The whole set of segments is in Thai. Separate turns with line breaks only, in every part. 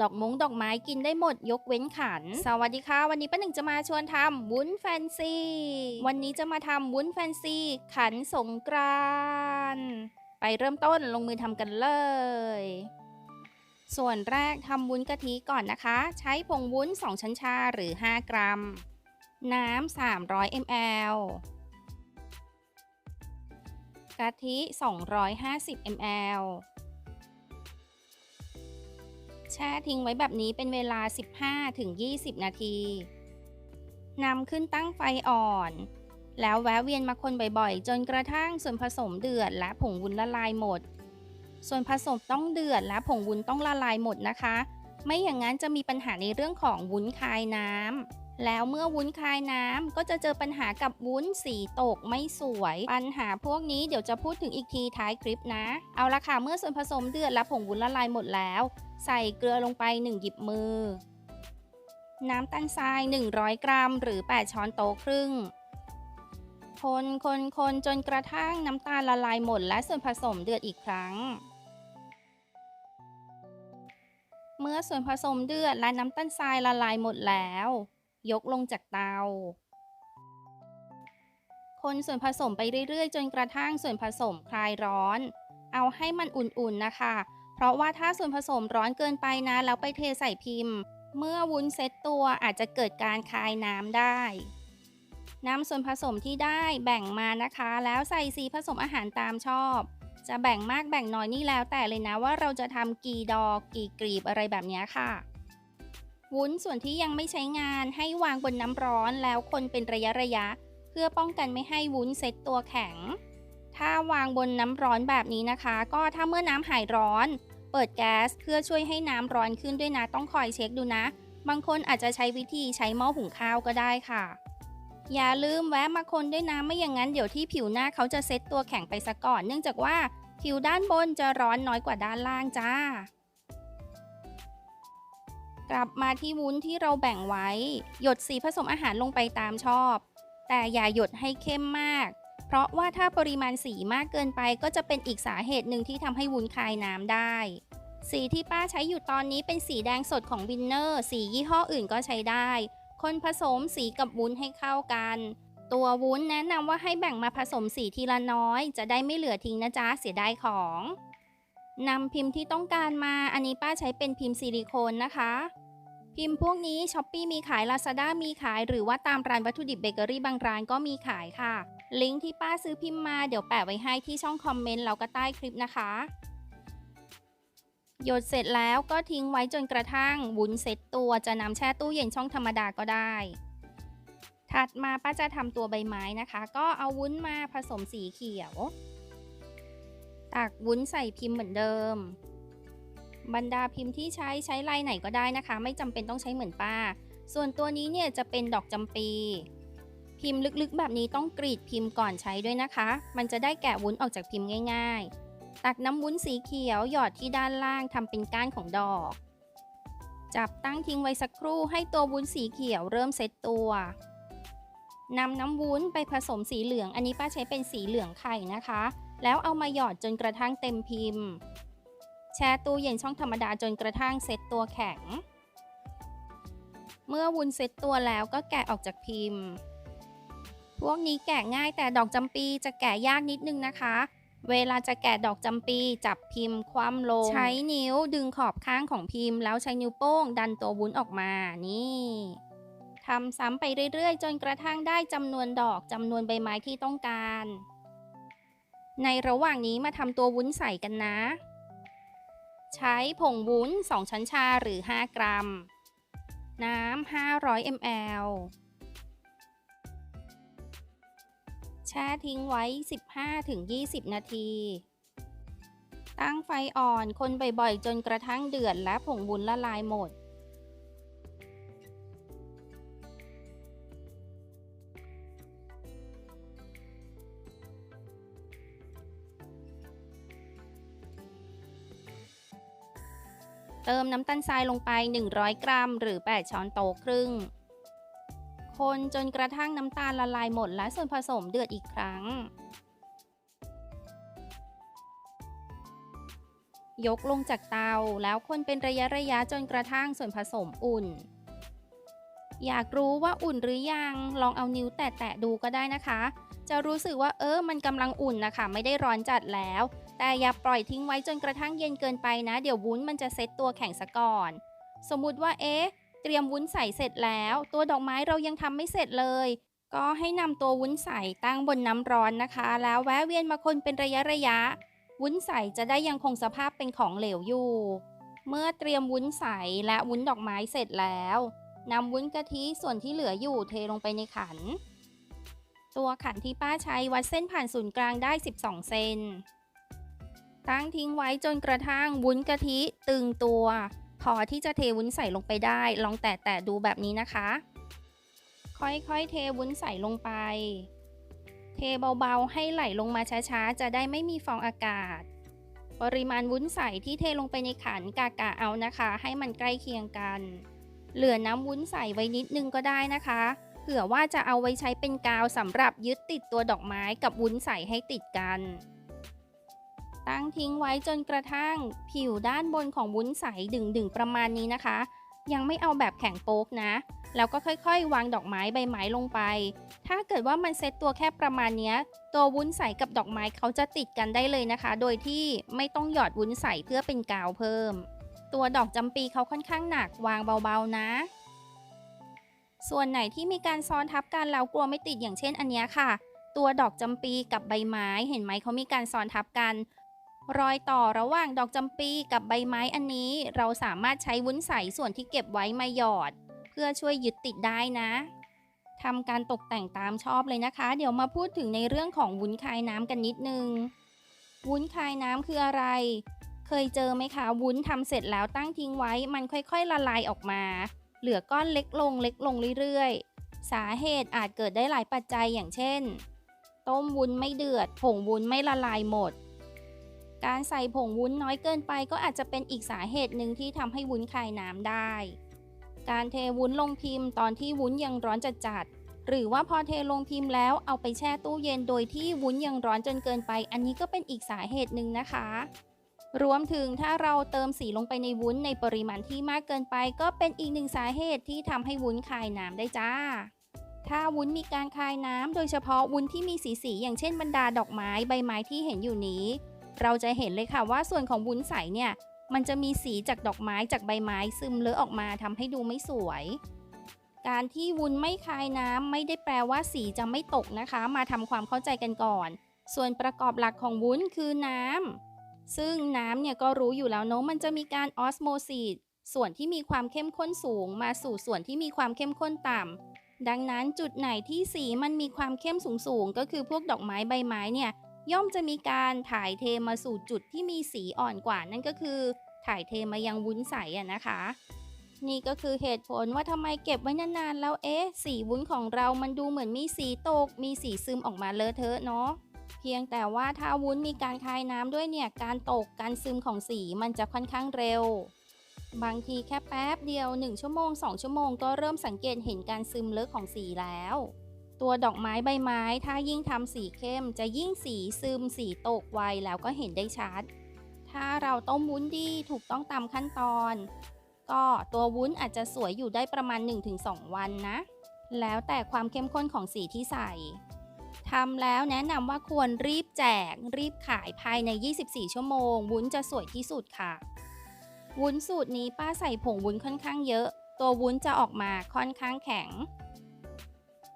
ดอกมงดอกไม้กินได้หมดยกเว้นขัน สวัสดีค่ะ วันนี้ป้าหนึ่งจะมาชวนทำวุ้นแฟนซี วันนี้จะมาทำวุ้นแฟนซี ขันสงกรานต์ไปเริ่มต้นลงมือทำกันเลย ส่วนแรกทำวุ้นกะทิก่อนนะคะ ใช้ผงวุ้น 2 ชั้นชาหรือ 5 กรัม น้ำ 300 ml กะทิ 250 ml แช่ทิ้งไว้แบบนี้เป็นเวลา 15-20 นาทีนำขึ้นตั้งไฟอ่อน แล้วแวะเวียนมาคนบ่อยๆ จนกระทั่งส่วนผสมเดือดและผงวุ้นละลายหมด ส่วนผสมต้องเดือดและผงวุ้นต้องละลายหมดนะคะ ไม่อย่างนั้นจะมีปัญหาในเรื่องของวุ้นคายน้ำ แล้วเมื่อวุ้นคายน้ำก็จะเจอปัญหากับวุ้นสีตกไม่สวย ปัญหาพวกนี้เดี๋ยวจะพูดถึงอีกทีท้ายคลิปนะ เอาละค่ะ เมื่อส่วนผสมเดือดและผงวุ้นละลายหมดแล้ว ใส่เกลือลงไป 1 หยิบมือ น้ำตาลทราย 100 กรัม หรือ 8 ช้อนโต๊ะครึ่ง คนคนคนจนกระทั่งน้ำตาลละลายหมดและส่วนผสมเดือดอีกครั้งเมื่อส่วนผสมเดือดและน้ำตาลทรายละลายหมดแล้ว ยกลงจากเตา คนส่วนผสมไปเรื่อยๆ จนกระทั่งส่วนผสมคลายร้อน เอาให้มันอุ่นๆนะคะ เพราะว่าถ้าส่วนผสมร้อนเกินไปนะ แล้วไปเทใส่พิมพ์ เมื่อวุ้นเซตตัวอาจจะเกิดการคายน้ำได้นำส่วนผสมที่ได้แบ่งมานะคะ แล้วใส่สีผสมอาหารตามชอบ จะแบ่งมากแบ่งน้อยนี่แล้วแต่เลยนะว่าเราจะทำกี่ดอกกี่กลีบอะไรแบบนี้ค่ะ วุ้นส่วนที่ยังไม่ใช้งานให้วางบนน้ำร้อนแล้วคนเป็นระยะระยะ เพื่อป้องกันไม่ให้วุ้นเซตตัวแข็ง ถ้าวางบนน้ำร้อนแบบนี้นะคะ ก็ถ้าเมื่อน้ำหายร้อน เปิดแก๊สเพื่อช่วยให้น้ำร้อนขึ้นด้วยนะต้องคอยเช็คดูนะ บางคนอาจจะใช้วิธีใช้หม้อหุงข้าวก็ได้ค่ะ อย่าลืมแวะมาคนด้วยนะไม่อย่างนั้นเดี๋ยวที่ผิวหน้าเขาจะเซตตัวแข็งไปซะก่อน เนื่องจากว่าผิวด้านบนจะร้อนน้อยกว่าด้านล่างจ้า กลับมาที่วุ้นที่เราแบ่งไว้ หยดสีผสมอาหารลงไปตามชอบ แต่อย่าหยดให้เข้มมาก เพราะว่าถ้าปริมาณสีมากเกินไปก็จะเป็นอีกสาเหตุหนึ่งที่ทำให้วุ้นคายน้ำได้ สีที่ป้าใช้อยู่ตอนนี้เป็นสีแดงสดของวินเนอร์ สียี่ห้ออื่นก็ใช้ได้ คนผสมสีกับวุ้นให้เข้ากัน ตัววุ้นแนะนำว่าให้แบ่งมาผสมสีทีละน้อย จะได้ไม่เหลือทิ้งนะจ๊ะเสียดายของนำพิมพ์ที่ต้องการมา อันนี้ป้าใช้เป็นพิมพ์ซิลิโคนนะคะ พิมพ์พวกนี้ช้อปปีมีขาย Lazada มีขายหรือว่าตามร้านวัตถุดิบเบเกอรี่บางร้านก็มีขายค่ะ ลิงก์ที่ป้าซื้อพิมพ์มาเดี๋ยวแปะไว้ให้ที่ช่องคอมเมนต์แล้วก็ใต้คลิปนะคะหยดเสร็จแล้วก็ทิ้งไว้จนกระทั่งวุ้นเซ็ตตัวจะนำแช่ตู้เย็นช่องธรรมดาก็ได้ ถัดมาป้าจะทำตัวใบไม้นะคะ ก็เอาวุ้นมาผสมสีเขียว ตักวุ้นใส่พิมพ์เหมือนเดิม บรรดาพิมพ์ที่ใช้ใช้ลายไหนก็ได้นะคะ ไม่จำเป็นต้องใช้เหมือนป้า ส่วนตัวนี้เนี่ยจะเป็นดอกจำปี พิมพ์ลึกๆ แบบนี้ต้องกรีดพิมพ์ก่อนใช้ด้วยนะคะ มันจะได้แกะวุ้นออกจากพิมพ์ง่าย ๆ ตักน้ำวุ้นสีเขียวหยอดที่ด้านล่างทำเป็นก้านของดอก จับตั้งทิ้งไว้สักครู่ให้ตัววุ้นสีเขียวเริ่มเซตตัวนำน้ำวุ้นไปผสมสีเหลือง อันนี้ป้าใช้เป็นสีเหลืองไข่นะคะ แล้วเอามาหยอดจนกระทั่งเต็มพิมพ์ แช่ตู้เย็นช่องธรรมดาจนกระทั่งเซตตัวแข็ง เมื่อวุ้นเซตตัวแล้วก็แกะออกจากพิมพ์ พวกนี้แกะง่ายแต่ดอกจำปีจะแกะยากนิดนึงนะคะ เวลาจะแกะดอกจำปีจับพิมพ์คว่ำลง ใช้นิ้วดึงขอบข้างของพิมพ์ แล้วใช้นิ้วโป้งดันตัววุ้นออกมา นี่ทำซ้ำไปเรื่อยๆ จนกระทั่งได้จำนวนดอกจำนวนใบไม้ที่ต้องการ ในระหว่างนี้มาทำตัววุ้นใส่กันนะ ใช้ผงวุ้น 2ชั้นชาหรือ 5 กรัม น้ำ 500 ml แช่ทิ้งไว้ 15-20 นาที ตั้งไฟอ่อน คนบ่อยๆ จนกระทั่งเดือดและผงวุ้นละลายหมด เติมน้ำตาลทรายลงไป 100 กรัม หรือ 8 ช้อนโต๊ะครึ่ง คนจนกระทั่งน้ำตาลละลายหมดและส่วนผสมเดือดอีกครั้ง ยกลงจากเตาแล้วคนเป็นระยะระยะจนกระทั่งส่วนผสมอุ่น อยากรู้ว่าอุ่นหรือยัง ลองเอานิ้วแตะๆดูก็ได้นะคะ จะรู้สึกว่าเออมันกำลังอุ่นนะคะ ไม่ได้ร้อนจัดแล้ว แต่อย่าปล่อยทิ้งไว้จนกระทั่งเย็นเกินไปนะ เดี๋ยววุ้นมันจะเซ็ตตัวแข็งซะก่อน สมมุติว่าเอ๊ะเตรียมวุ้นใส่เสร็จแล้ว ตัวดอกไม้เรายังทำไม่เสร็จเลย ก็ให้นำตัววุ้นใส่ตั้งบนน้ำร้อนนะคะ แล้วแวะเวียนมาคนเป็นระยะระยะ วุ้นใส่จะได้ยังคงสภาพเป็นของเหลวอยู่ เมื่อเตรียมวุ้นใสและวุ้นดอกไม้เสร็จแล้ว นำวุ้นกะทิส่วนที่เหลืออยู่เทลงไปในขัน ตัวขันที่ป้าใช้วัดเส้นผ่านศูนย์กลางได้ 12 เซน ตั้งทิ้งไว้จนกระทั่งวุ้นกะทิตึงตัว พอที่จะเทวุ้นใส่ลงไปได้ ลองแตะๆดูแบบนี้นะคะ ค่อยๆ เทวุ้นใส่ลงไป เทเบาๆ ให้ไหลลงมาช้าๆ จะได้ไม่มีฟองอากาศปริมาณวุ้นใส่ที่เทลงไปในขันกากะเอานะคะ ให้มันใกล้เคียงกัน เหลือน้ำวุ้นใส่ไว้นิดนึงก็ได้นะคะ เผื่อว่าจะเอาไว้ใช้เป็นกาวสำหรับยึดติดตัวดอกไม้กับวุ้นใส่ให้ติดกัน ตั้งทิ้งไว้จนกระทั่ง ผิวด้านบนของวุ้นใสดึงๆประมาณนี้นะคะ ยังไม่เอาแบบแข็งโป๊กนะ แล้วก็ค่อยๆ วางดอกไม้ใบไม้ลงไป ถ้าเกิดว่ามันเซตตัวแค่ประมาณนี้ตัววุ้นใสกับดอกไม้เขาจะติดกันได้เลยนะคะ โดยที่ไม่ต้องหยอดวุ้นใสเพื่อเป็นกาวเพิ่ม ตัวดอกจำปีเขาค่อนข้างหนักวางเบาๆนะ ส่วนไหนที่มีการซ้อนทับกันแล้วกลัวไม่ติดอย่างเช่นอันนี้ค่ะ ตัวดอกจำปีกับใบไม้เห็นไหมเขามีการซ้อนทับกัน รอยต่อระหว่างดอกจำปีกับใบไม้อันนี้ เราสามารถใช้วุ้นใสส่วนที่เก็บไว้มาหยอด เพื่อช่วยยึดติดได้นะทำการตกแต่งตามชอบเลยนะคะ เดี๋ยวมาพูดถึงในเรื่องของวุ้นคายน้ำกันนิดนึง วุ้นคายน้ำคืออะไร เคยเจอไหมคะ วุ้นทำเสร็จแล้วตั้งทิ้งไว้ มันค่อยๆ ละลายออกมา เหลือก้อนเล็กลงเล็กลงเรื่อยๆ สาเหตุอาจเกิดได้หลายปัจจัยอย่างเช่น ต้มวุ้นไม่เดือด ผงวุ้นไม่ละลายหมด การใส่ผงวุ้นน้อยเกินไปก็อาจจะเป็นอีกสาเหตุหนึ่งที่ทำให้วุ้นคายน้ำได้ การเทวุ้นลงพิมพ์ตอนที่วุ้นยังร้อนจัดๆหรือว่าพอเทลงพิมพ์แล้วเอาไปแช่ตู้เย็นโดยที่วุ้นยังร้อนจนเกินไป อันนี้ก็เป็นอีกสาเหตุหนึ่งนะคะ รวมถึงถ้าเราเติมสีลงไปในวุ้นในปริมาณที่มากเกินไป ก็เป็นอีกหนึ่งสาเหตุที่ทำให้วุ้นคายน้ำได้จ้า ถ้าวุ้นมีการคายน้ำโดยเฉพาะวุ้นที่มีสีสีอย่างเช่นบรรดาดอกไม้ใบไม้ที่เห็นอยู่นี้ เราจะเห็นเลยค่ะว่าส่วนของวุ้นใสเนี่ยมันจะมีสีจากดอกไม้จากใบไม้ซึมเลอะออกมาทำให้ดูไม่สวย การที่วุ้นไม่คายน้ำไม่ได้แปลว่าสีจะไม่ตกนะคะ มาทำความเข้าใจกันก่อน ส่วนประกอบหลักของวุ้นคือน้ำ ซึ่งน้ำเนี่ยก็รู้อยู่แล้วเนาะมันจะมีการออสโมซิสส่วนที่มีความเข้มข้นสูง มาสู่ส่วนที่มีความเข้มข้นต่ำดังนั้นจุดไหนที่สีมันมีความเข้มสูงๆก็คือพวกดอกไม้ใบไม้เนี่ยย่อมจะมีการถ่ายเทมาสู่จุดที่มีสีอ่อนกว่านั่นก็คือ ถ่ายเทมายังวุ้นใสอะนะคะ นี่ก็คือเหตุผลว่าทำไมเก็บไว้นานๆแล้วเอ๊ะสีวุ้นของเรามันดูเหมือนมีสีตก มีสีซึมออกมาเลอะเทอะเนาะ เพียงแต่ว่าถ้าวุ้นมีการคายน้ำด้วยเนี่ยการตกการซึมของสีมันจะค่อนข้างเร็ว บางทีแค่แป๊บเดียว 1 ชั่วโมง 2 ชั่วโมงก็เริ่มสังเกตเห็นการซึมเลอะของสีแล้ว ตัวดอกไม้ใบไม้ถ้ายิ่งทำสีเข้ม จะยิ่งสีซึมสีตกไวแล้วก็เห็นได้ชัด ถ้าเราต้มวุ้นดีถูกต้องตามขั้นตอน ก็ตัววุ้นอาจจะสวยอยู่ได้ประมาณ 1-2 วันนะ แล้วแต่ความเข้มข้นของสีที่ใส่ ทำแล้วแนะนำว่าควรรีบแจก รีบขายภายใน 24 ชั่วโมง วุ้นจะสวยที่สุดค่ะ วุ้นสูตรนี้ป้าใส่ผงวุ้นค่อนข้างเยอะ ตัววุ้นจะออกมาค่อนข้างแข็ง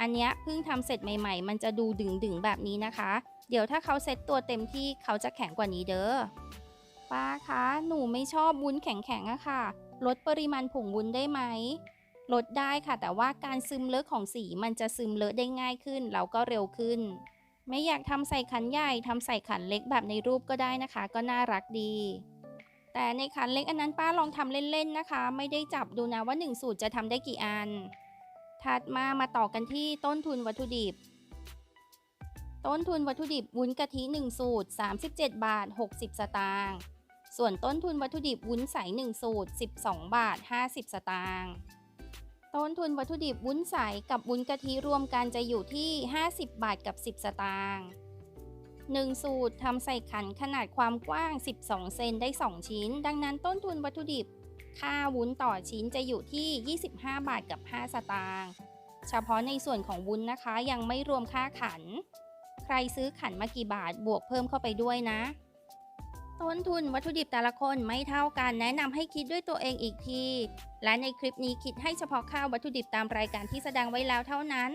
อันนี้เพิ่งทำเสร็จใหม่ๆ มันจะดูดึงๆแบบนี้นะคะ เดี๋ยวถ้าเขาเซ็ตตัวเต็มที่เขาจะแข็งกว่านี้เด้อ ป้าคะ หนูไม่ชอบวุ้นแข็งๆอะค่ะ ลดปริมาณผงวุ้นได้ไหม ลดได้ค่ะ แต่ว่าการซึมเลอะของสีมันจะซึมเลอะได้ง่ายขึ้นแล้วก็เร็วขึ้น ไม่อยากทำใส่ขันใหญ่ทำใส่ขันเล็กแบบในรูปก็ได้นะคะ ก็น่ารักดี แต่ในขันเล็กอันนั้นป้าลองทำเล่นๆนะคะ ไม่ได้จับดูนะว่า 1 สูตรจะทำได้กี่อัน ถัดมามาต่อกันที่ต้นทุนวัตถุดิบต้นทุนวัตถุดิบวุ้นกะทิ 1 สูตร 37 บาท 60 สตางค์ ส่วนต้นทุนวัตถุดิบวุ้นใส 1 สูตร 12 บาท 50 สตางค์ ต้นทุนวัตถุดิบวุ้นใสกับวุ้นกะทิรวมกันจะอยู่ที่ 50 บาทกับ 10 สตางค์1สูตรทำใส่ขันขนาดความกว้าง 12 เซนได้ 2 ชิ้น ดังนั้นต้นทุนวัตถุดิบ ค่าวุ้นต่อชิ้นจะอยู่ที่ 25 บาทกับ 5 สตางค์เฉพาะในส่วนของวุ้นนะคะยังไม่รวมค่าขัน ใครซื้อขันมากี่บาทบวกเพิ่มเข้าไปด้วยนะ ต้นทุนวัตถุดิบแต่ละคนไม่เท่ากันแนะนำให้คิดด้วยตัวเองอีกที และในคลิปนี้คิดให้เฉพาะค่าวัตถุดิบตามรายการที่แสดงไว้แล้วเท่านั้น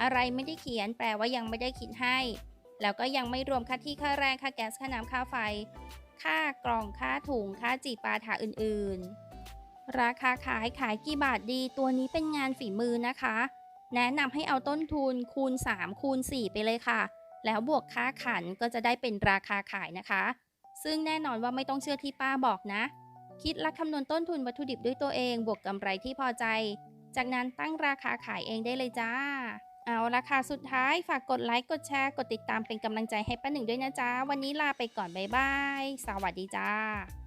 อะไรไม่ได้เขียนแปลว่ายังไม่ได้คิดให้ แล้วก็ยังไม่รวมค่าที่ค่าแรงค่าแก๊สค่าน้ำค่าไฟ ค่ากล่องค่าถุงค่าจีปาถาอื่นๆ ราคาขายขายกี่บาทดี ตัวนี้เป็นงานฝีมือนะคะ แนะนำให้เอาต้นทุนคูณ 3 คูณ 4 ไปเลยค่ะ แล้วบวกค่าขันก็จะได้เป็นราคาขายนะคะ ซึ่งแน่นอนว่าไม่ต้องเชื่อที่ป้าบอกนะ คิดและคำนวณต้นทุนวัตถุดิบด้วยตัวเอง บวกกำไรที่พอใจ จากนั้นตั้งราคาขายเองได้เลยจ้า เอาราคาสุดท้ายฝากกดไลค์กดแชร์กดติดตามเป็นกำลังใจให้ป้าหนึ่งด้วยนะจ๊ะ วันนี้ลาไปก่อนบ๊ายบาย สวัสดีจ้า